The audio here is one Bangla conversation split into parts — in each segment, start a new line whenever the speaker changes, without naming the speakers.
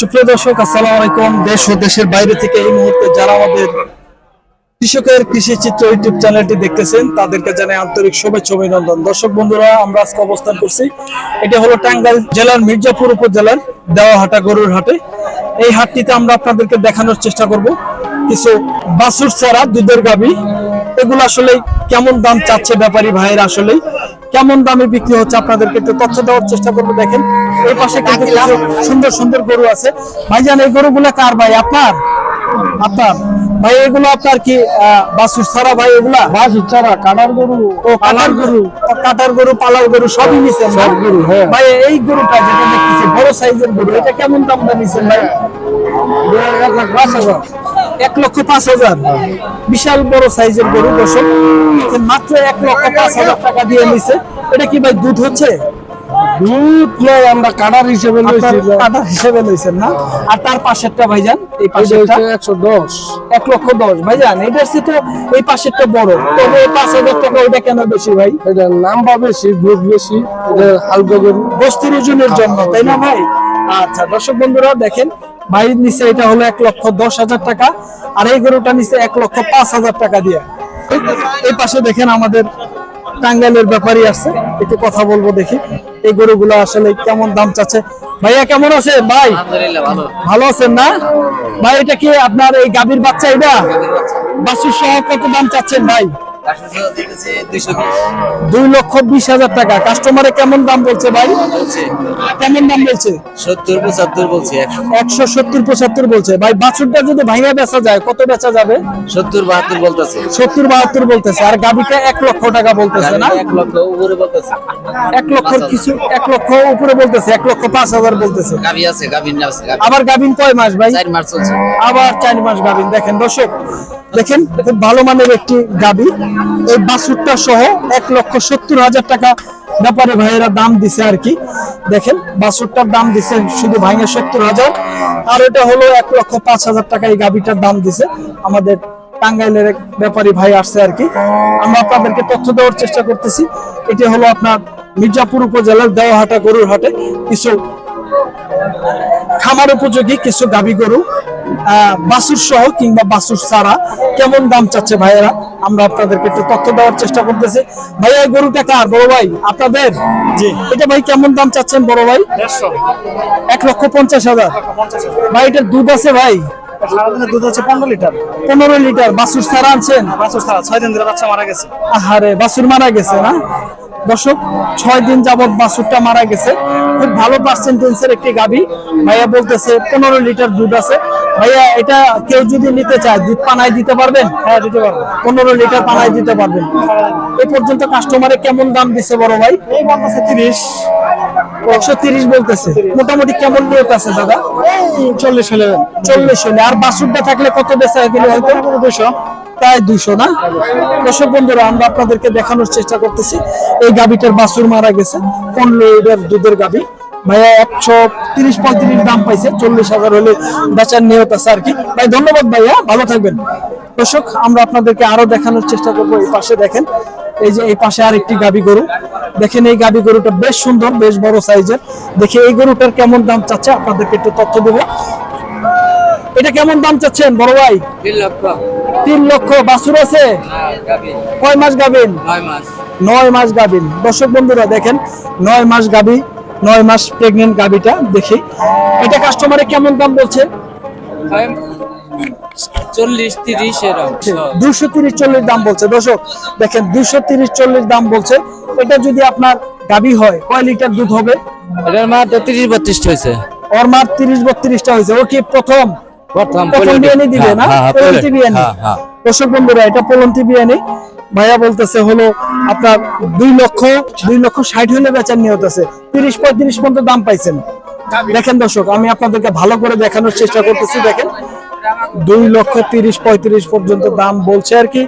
সুপ্রিয় দর্শক, আসসালামু আলাইকুম। দেশ ও দেশের বাইরে থেকে এই মুহূর্তে যারা আমাদের কৃষকের কৃষি চিত্র ইউটিউব চ্যানেলটি দেখতেছেন, তাদেরকে জানাই আন্তরিক শুভেচ্ছা অভিনন্দন। দর্শক বন্ধুরা, আমরা আজকে অবস্থান করছি। এটা হলো টাঙ্গাইল জেলার মির্জাপুর উপজেলার দেওয়াহাটা গরুর হাটে। এই হাটটিতে আমরা আপনাদেরকে দেখানোর চেষ্টা করব। কিছু বাসুর ছাড়া দুধের গাবি এগুলো আসলে কেমন দাম চাচ্ছে ব্যাপারী ভাইয়ের আসলে কেমন দামে বিক্রি হচ্ছে আপনাদেরকে একটু তথ্য দেওয়ার চেষ্টা করব দেখেন। এই পাশে কিন্তু কিছু সুন্দর সুন্দর গরু আছে। ভাইজান এই গরুগুলো কার ভাই? আপনার? আপনার। ভাই এগুলো আপনার কি বাছুর ছাড়া ভাই এগুলা?
বাছুর ছাড়া কাটার গরু।
ও কাটার গরু। কাটার গরু পালার গরু সবই নিছেন
সব গরু, হ্যাঁ।
ভাই এই গরুটা যেটা দেখতেছি বড় সাইজের গরু এটা কেমন দাম দা নিছেন ভাই?
এক লাখ পাঁচ হাজার
এক লক্ষ পাঁচ হাজার। বিশাল বড় সাইজের গরু দর্শক। মাত্র এক লক্ষ পাঁচ হাজার টাকা দিয়ে নিছে। এটা কি ভাই দুধ হচ্ছে?
দুধ নয় আমরা কাটার হিসেবে
আপনার
লইছি
কাটা হিসেবে লইছেন না? আর তার পাশেরটা ভাইজান এই পাশেরটা?
একশো দশ।
এক লক্ষ দশ। ভাইজান এটার সাথে এই পাশেরটা বড়। তবে এই পাঁচ হাজার টাকা ওইটা কেন বেশি ভাই?
এটা নাম্বার বেশি দুধ বেশি এটা হালকা গরু।
বস্তির ওজনের জন্য তাই না ভাই? আচ্ছা দর্শক বন্ধুরা দেখেন ভাইয়ের নিচে এটা হলো এক লক্ষ দশ হাজার টাকা আর এই গরুটা নিচে এক লক্ষ পাঁচ হাজার টাকা দিয়ে। এই পাশে দেখেন আমাদের টাঙ্গাইলের ব্যাপারই আছে একটু কথা বলব দেখি এই গরুগুলো আসলে কেমন দাম চাচ্ছে? ভাইয়া কেমন আছে ভাই?
ভালো।
আছেন না? ভাই এটা কি আপনার এই গাভীর বাচ্চা এটা? বাছুর সহ কত দাম চাচ্ছেন ভাই? দুই লক্ষ বিশ হাজার টাকা। কাস্টমারে কেমন দাম বলছে ভাই? কেমন দাম বলছে?
সত্তর পঁচাত্তর বলছে একশো।
সত্তর পঁচাত্তর বলছে। ভাই বাছুরটা যদি ভাঙা বেচা যায় কত বেচা যাবে?
সত্তর বাহাত্তর বলতেছে।
সত্তর বাহাত্তর বলতেছে। আর গাবিটা এক লক্ষ টাকা বলতেছে না?
এক লক্ষ উপরে বলতেছে।
এক লক্ষ কিছু এক লক্ষ উপরে বলতেছে। এক লক্ষ পাঁচ হাজার বলতেছে।
গাভি আছে গাভিন আছে
আবার গাবিন কয় মাস ভাই?
চার মাস চলছে।
আবার চার মাস গাবিন। দেখেন দর্শক দেখেন খুব ভালো মানের একটি গাবি। এই বাছুরটা সহ এক লক্ষ সত্তর হাজার টাকা ব্যাপারে ভাইয়েরা দাম দিছে আর কি। দেখেন, বাছুরটার দাম দিছে শুধু ভাঙে সত্তর হাজার, আর এটা হলো এক লক্ষ পাঁচ হাজার টাকা এই গাবিটার দাম দিছে। আমাদের টাঙ্গাইলের এক ব্যাপারী ভাই আসছে আর কি। আমরা আপনাদেরকে তথ্য দেওয়ার চেষ্টা করতেছি। এটি হলো আপনার মির্জাপুর উপজেলার দেওয়াহাটা গরুর হাটে কিছু খামার উপযোগী কিছু গাবি গরু। বাছুর সহ কিংবা বাছুর ছাড়া কেমন দাম চাচ্ছে ভাইয়েরা? আমরা আপনাদেরকে একটু তথ্য দেওয়ার চেষ্টা করতেছি। ভাইয়া গরুটা কার? বড় ভাই? আপনাদের? জি। এটা ভাই কেমন দাম চাচ্ছেন বড় ভাই? এক লক্ষ পঞ্চাশ হাজার। ভাই এটার দুধ আছে ভাই?
দুধ হচ্ছে পনেরো লিটার।
পনেরো লিটার। বাছুর ছাড়া আনছেন?
বাছুর ছাড়া ছয় দিন ধরে বাচ্চা মারা গেছে।
আহারে বাছুর মারা গেছে না? দর্শক ছয় দিন যাবত বাছুরটা মারা গেছে। খুব ভালো পার্সেন্টেন্সের একটি গাবি ভাইয়া বলতেছে পনেরো লিটার দুধ আছে। ভাইয়া এটা কেউ যদি নিতে চায় দুধ পানায় দিতে পারবেন?
হ্যাঁ দিতে পারব।
পনেরো লিটার পানায় দিতে পারবেন। এই পর্যন্ত কাস্টমারে কেমন দাম দিছে বড় ভাই?
এই বলতেছে তিরিশ।
একশো তিরিশ বলতেছে। মোটামুটি কেমন নিয়ত আছে দাদা?
চল্লিশ হলে।
চল্লিশ হলে। আর বাছুরটা থাকলে কত বেচা গেলে হয়তো? দুশো প্রায় দুশো না? দর্শক বন্ধুরা, আমরা আপনাদেরকে দেখানোর চেষ্টা করতেছি। এই গাবিটার বাছুর মারা গেছে, পনেরো লিটার দুধের গাবি ভাইয়া, একশো তিরিশ পঁয়ত্রিশ দাম পাইছে, চল্লিশ হাজার হলে বেচার নিয়ত আছে আর কি। ভাই, ধন্যবাদ ভাইয়া, ভালো থাকবেন। দর্শক, আমরা আপনাদেরকে আরও দেখানোর চেষ্টা করব এই পাশে দেখেন। এই যে এই পাশে আর একটি গাবি গরু। দেখেন এই গাবি গরুটা বেশ সুন্দর, বেশ বড় সাইজের। দেখে এই গরুটার কেমন দাম চাচ্ছে, আপনাদেরকে একটু তথ্য দেবো। এটা কেমন দাম চাচ্ছেন, বড় ভাই?
লক্ষ।
তিন লক্ষ বাছুর আছে? কয় মাস গাবিন
নয় মাস।
গাবিন দর্শক বন্ধুরা দেখেন নয় মাস গাবি নয় মাস প্রেগনেন্ট গাবিটা দেখি। এটা কাস্টমারে কেমন দাম বলছে?
চল্লিশ তিরিশ
দুশো তিরিশ চল্লিশ দাম বলছে। দর্শক দেখেন দুশো তিরিশ চল্লিশ দাম বলছে। এটা যদি আপনার গাবি হয় কয় লিটার দুধ হবে?
এটার মা তো তিরিশ বত্রিশটা হয়েছে।
ওর তিরিশ বত্রিশটা হয়েছে। ও কি প্রথম?
প্রথম
প্রথম দিবে না? পলন্তি বিয়ানি দর্শক বন্ধুরা এটা পলন্তি বিয়ানি ভাইয়া বলতেছে হলো আপনার দুই লক্ষ দুই লক্ষ ষাট হলে বেচার নিয়ত আছে। তিরিশ পঁয়ত্রিশ পর্যন্ত দাম পাইছেন। দেখেন দর্শক আমি আপনাদেরকে ভালো করে দেখানোর চেষ্টা করতেছি দেখেন। দুই লক্ষ তিরিশ পঁয়ত্রিশ পর্যন্ত দাম বলছে আর কি।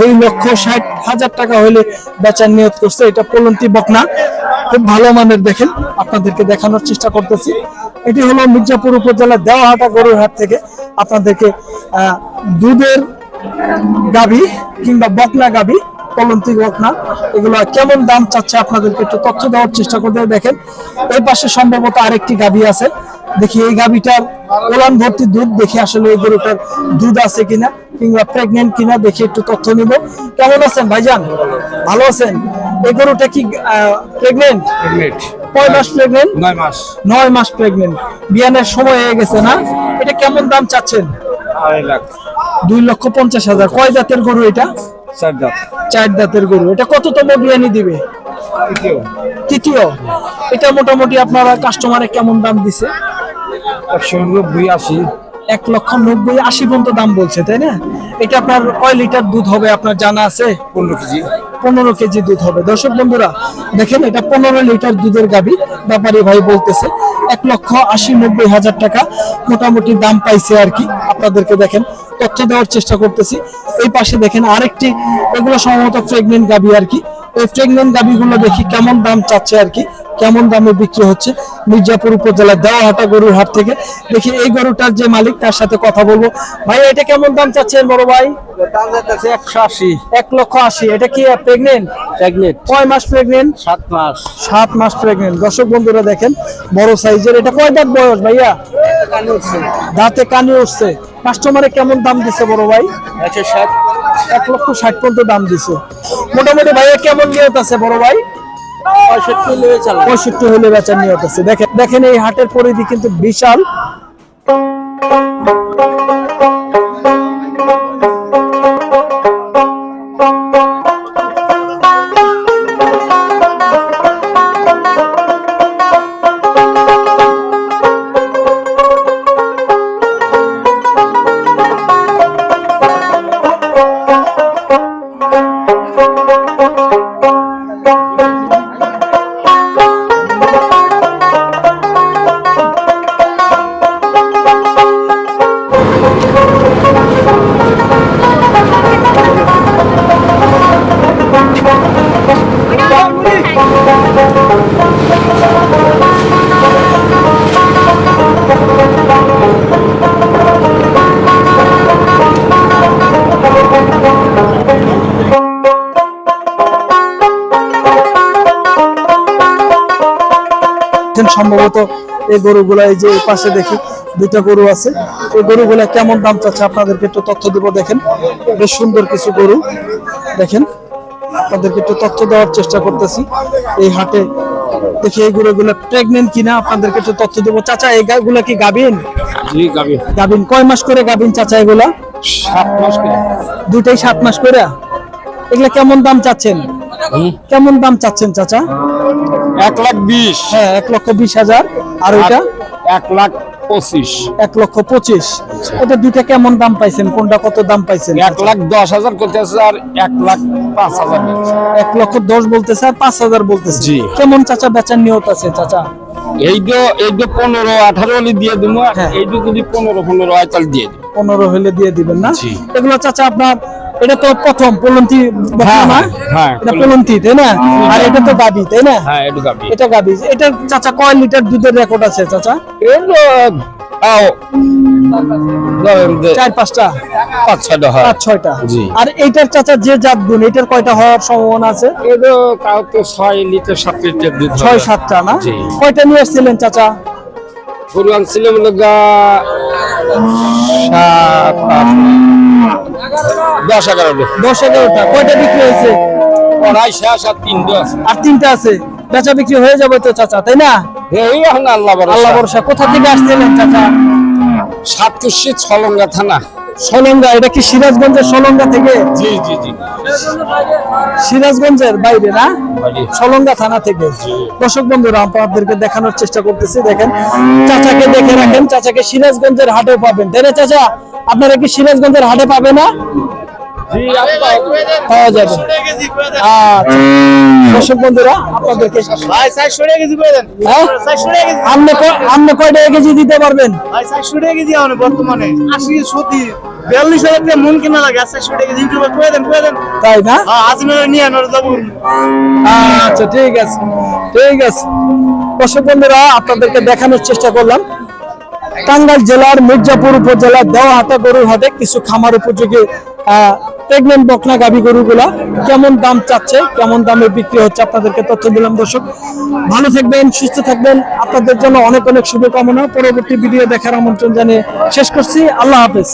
দুই লক্ষ ষাট হাজার টাকা হলে বেচার নিয়ত করছে। এটা পলন্তি বকনা। খুব ভালো মানের দেখেন, আপনাদেরকে দেখানোর চেষ্টা করতেছি। এটি হলো মির্জাপুর উপজেলার দেওয়াহাটা গরুর হাট থেকে আপনাদেরকে দুধের গাভী কিংবা বকনা গাভী পলন্তি বকনা। এগুলো কেমন দাম চাচ্ছে আপনাদেরকে একটু তথ্য দেওয়ার চেষ্টা করতে দেখেন। এর পাশে সম্ভবত আরেকটি গাভী আছে। দেখি এই গাভিটার ওলান ভর্তি দুধ দেখি আসলে এই গরুটার দুধ আছে কিনা কিংবা প্রেগনেন্ট কিনা দেখি একটু তথ্য নিব। কেমন আছেন ভাইজান? ভালো আছেন? এই গরুটা কি প্রেগনেন্ট কয় মাস প্রেগনেন্ট
নয় মাস।
নয় মাস প্রেগনেন্ট বিয়ানের সময় হয়ে গেছে না? এটা কেমন দাম চাচ্ছেন?
আড়াই লাখ।
দুই লক্ষ পঞ্চাশ হাজার। কয় জাতের গরু এটা?
চার দাঁত
চার দাঁতের গরু। এটা কততম বিয়ানি দিবে?
তৃতীয়।
তৃতীয়। এটা মোটামুটি আপনারা কাস্টমারে কেমন দাম দিছে?
একশো নব্বই আশি।
এক লক্ষ নব্বই আশি পর্যন্ত দাম বলছে তাই না? এটা আপনার কয় লিটার দুধ হবে আপনার জানা আছে?
পনেরো কেজি।
পনেরো কেজি দুধ হবে। দর্শক বন্ধুরা দেখেন এটা পনেরো লিটার দুধের গাবি। ব্যাপারী ভাই বলতেছে এক লক্ষ আশি নব্বই হাজার টাকা মোটামুটি দাম পাইছে আর কি। আপনাদেরকে দেখেন তথ্য দেওয়ার চেষ্টা করতেছি। এই পাশে দেখেন আরেকটি এগুলো সম্ভবত প্রেগনেন্ট গাবি আর কি। এই প্রেগনেন্ট গাবিগুলো দেখি কেমন দাম চাচ্ছে আর কি কেমন দামে বিক্রি হচ্ছে। মির্জাপুর উপজেলার দেওয়াহাটা গরুর হাট থেকে। দেখি এই গরুটার যে মালিক তার সাথে কথা বলব। ভাই এটা কেমন দাম চাচ্ছেন বড় ভাই?
দাম যাচ্ছে একশো আশি।
এক লক্ষ আশি। এটা কি প্রেগনেন্ট
প্রেগনেন্ট
কয় মাস প্রেগনেন্ট
সাত মাস।
সাত মাস প্রেগনেন্ট দর্শক বন্ধুরা দেখেন বড় সাইজের। এটা কয় দাঁত বয়স ভাইয়া? দাঁতে কানে উঠছে। কাস্টমারে কেমন দাম দিছে বড় ভাই?
একশো ষাট।
এক লক্ষ ষাট পর্যন্ত দাম দিছে। মোটামুটি ভাইয়া কেমন নিয়ত আছে বড় ভাই?
পঁয়ষট্টি হলে চাল।
পঁয়ষট্টি হলে বেচার নিয়ত আছে। দেখেন দেখেন এই হাটের পরিধি কিন্তু বিশাল। সম্ভবত এই গরুগুলা এই যে পাশে দেখি দুইটা গরু আছে। এই গরুগুলা কেমন দাম চাচ্ছে আপনাদেরকে একটু তথ্য দিব দেখেন। বেশ সুন্দর কিছু গরু দেখেন। আপনাদেরকে একটু তথ্য দেওয়ার চেষ্টা করতেছি। এই হাটে দেখি এই গরুগুলা প্রেগনেন্ট কিনা আপনাদেরকে একটু তথ্য দেবো। চাচা এই গাগুলা কি গাবিন গাবিন কয় মাস করে গাবিন চাচা এগুলা?
সাত মাস করে।
দুইটাই সাত মাস করে? এগুলা কেমন দাম চাচ্ছেন? কেমন দাম চাচ্ছেন চাচা?
এক লাখ বিশ।
হ্যাঁ এক লক্ষ বিশ হাজার। আর ওইটা?
এক লাখ পঁচিশ।
এক লক্ষ পঁচিশ। এটা দুইটা কেমন দাম পাইছেন? কোনটা কত দাম পাইছেন?
এক লাখ দশ হাজার করতেছে আর এক লাখ পাঁচ হাজার
এক লক্ষ দশ বলতেছে আর পাঁচ হাজার বলতেছে।
জি।
কেমন চাচা বেচার নিয়ত আছে চাচা?
এই তো এই পনেরো আঠারো হলে দিয়ে দিব। এই তো যদি পনেরো পনেরো তাহলে দিয়ে দিব
পনেরো হলে দিয়ে দিবেন না? এগুলো চাচা আপনার এটা তো প্রথম পলন্তি
হ্যাঁ, হ্যাঁ,
এটা পলন্তি। তাই না? আর এটা তো গাবি তাই না?
হ্যাঁ গাবি।
এটা গাবি। এটা চাচা কয় লিটার দুধের রেকর্ড আছে চাচা? চার পাঁচটা?
পাঁচ ছয়টা হয়।
পাঁচ ছয়টা। আর এইটার চাচা যে জাত গুণ এটার কয়টা হওয়ার সম্ভাবনা আছে?
তো তাও তো ছয় লিটার সাত লিটার দুধ
ছয় সাতটা না। কয়টা নিয়ে এসেছিলেন চাচা?
গরু আনছিলাম সাত আট দশ এগারো লোক
দশ এগারোটা। কয়টা বিক্রি হয়েছে?
শেষ আর তিনটে আছে।
আর তিনটা আছে। বেচা বিক্রি হয়ে যাবে তো চাচা তাই না?
এই এখন আল্লাহ
আল্লাহ
ভরসা।
ভরসা কোথা থেকে আসছিলেন চাচা?
সাতকুশি ছলঙ্গা থানা।
সলঙ্গা এটা কি সিরাজগঞ্জের সলঙ্গা থেকে?
জি জি জি।
সিরাজগঞ্জের বাইরে না? সলঙ্গা থানা থেকে। দর্শক বন্ধুরা আপনাদেরকে দেখানোর চেষ্টা করতেছি দেখেন। চাচাকে দেখে রাখেন চাচাকে সিরাজগঞ্জের হাটে পাবেন। তাই না চাচা? আপনারা কি সিরাজগঞ্জের হাটে পাবে না? পাওয়া যাবে। আচ্ছা। দর্শক বন্ধুরা আপনাদেরকে
ভাই চারশো টাকা কেজি করে দেন।
হ্যাঁ?
চারশো টাকা কেজি।
আপনি কয় টাকা কেজি দিতে পারবেন?
ভাই চারশো টাকা কেজি এখন বর্তমানে। আশি সত্যি বিয়াল্লিশ হাজার টাকা মন কেনা লাগে। আর চারশো ইউটিউবে করে দেন করে দেন।
তাই না?
হ্যাঁ নিয়ে আনার যাব।
আচ্ছা ঠিক আছে। ঠিক আছে। দর্শক বন্ধুরা আপনাদেরকে দেখানোর চেষ্টা করলাম। টাঙ্গাইল জেলার মির্জাপুর উপজেলার দেওয়াহাটা গরুর হাটে কিছু খামার উপযোগী আহ, প্রেগনেন্ট বকনা গাভী গরুগুলা কেমন দাম চাচ্ছে, কেমন দামে বিক্রি হচ্ছে আপনাদেরকে তথ্য দিলাম দর্শক। ভালো থাকবেন, সুস্থ থাকবেন, আপনাদের জন্য অনেক অনেক শুভকামনা। পরবর্তী ভিডিও দেখার আমন্ত্রণ জানিয়ে শেষ করছি। আল্লাহ হাফেজ।